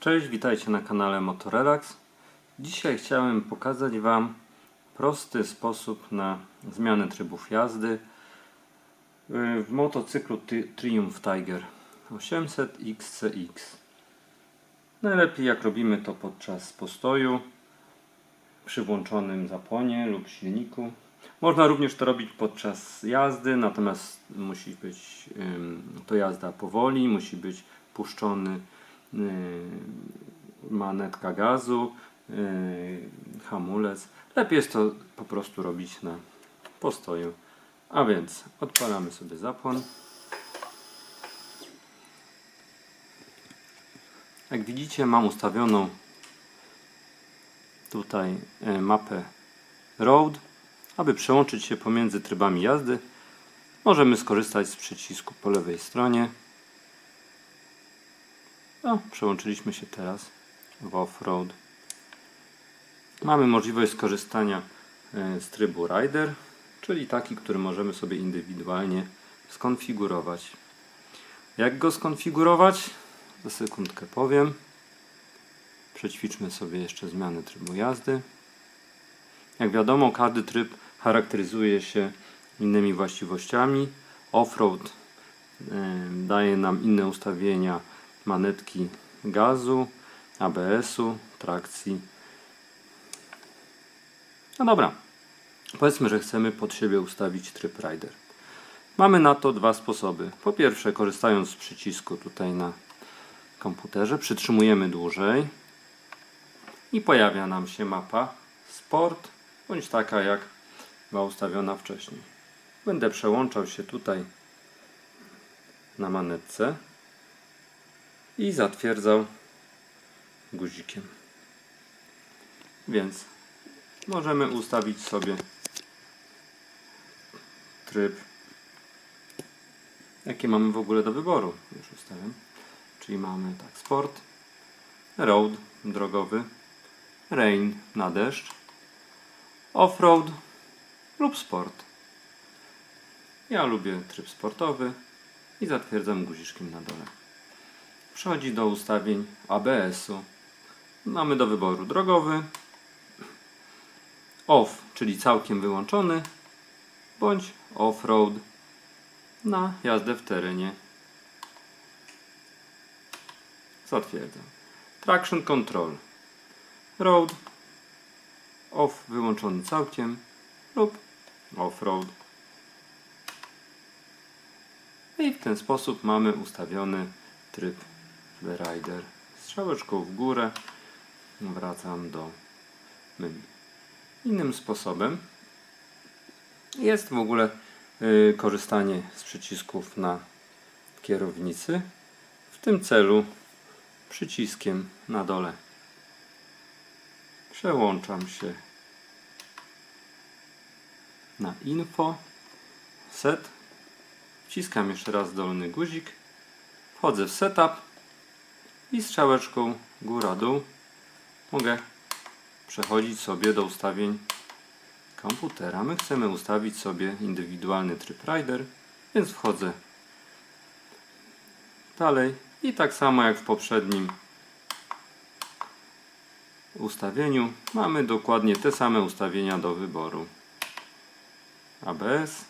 Cześć, witajcie na kanale Motorelax. Dzisiaj chciałem pokazać Wam prosty sposób na zmianę trybów jazdy yy, w motocyklu Triumph Tiger 800 XCX. Najlepiej jak robimy to podczas postoju przy włączonym zapłonie lub silniku. Można również to robić podczas jazdy, natomiast musi być to jazda powoli, musi być puszczony manetka gazu, yy, hamulec. Lepiej jest to po prostu robić na postoju. A więc odpalamy sobie zapłon. Jak widzicie mam ustawioną tutaj e, mapę Road. Aby przełączyć się pomiędzy trybami jazdy, możemy skorzystać z przycisku po lewej stronie. No, przełączyliśmy się teraz w off-road. Mamy możliwość skorzystania e, z trybu Rider, czyli taki, który możemy sobie indywidualnie skonfigurować. Jak go skonfigurować? Za sekundkę powiem. Przećwiczmy sobie jeszcze zmianę trybu jazdy. Jak wiadomo, każdy tryb charakteryzuje się innymi właściwościami. Offroad y, daje nam inne ustawienia manetki gazu, ABS-u, trakcji. No dobra, powiedzmy, że chcemy pod siebie ustawić tryb Rider. Mamy na to dwa sposoby. Po pierwsze, korzystając z przycisku tutaj na komputerze, przytrzymujemy dłużej i pojawia nam się mapa Sport, bądź taka jak była ustawiona wcześniej. Będę przełączał się tutaj na manetce i zatwierdzał guzikiem. Więc możemy ustawić sobie tryb, jakie mamy w ogóle do wyboru. Już ustawiam. Czyli mamy tak sport, road drogowy, rain na deszcz, offroad lub sport. Ja lubię tryb sportowy i zatwierdzam guziczkiem na dole. Przechodzi do ustawień ABS-u. Mamy do wyboru drogowy, off, czyli całkiem wyłączony, bądź off-road na jazdę w terenie. Zatwierdzam. Traction control. Road. Off wyłączony całkiem lub off-road. I w ten sposób mamy ustawiony tryb Rider. Strzałeczką w górę wracam do menu. Innym sposobem jest w ogóle y, korzystanie z przycisków na kierownicy. W tym celu przyciskiem na dole przełączam się na info set wciskam jeszcze raz dolny guzik wchodzę w setup i strzałeczką góra dół mogę przechodzić sobie do ustawień komputera my chcemy ustawić sobie indywidualny tryb rider więc wchodzę dalej i tak samo jak w poprzednim ustawieniu mamy dokładnie te same ustawienia do wyboru. ABS,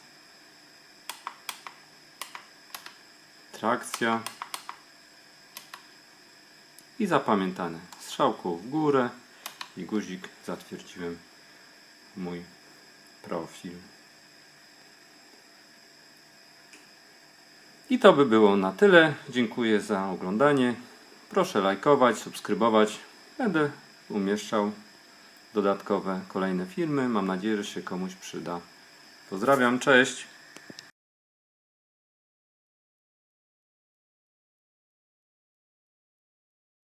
trakcja i zapamiętane strzałką w górę i guzik zatwierdziłem mój profil. I to by było na tyle. Dziękuję za oglądanie. Proszę lajkować, subskrybować. Będę umieszczał dodatkowe kolejne filmy. Mam nadzieję, że się komuś przyda. Pozdrawiam, cześć!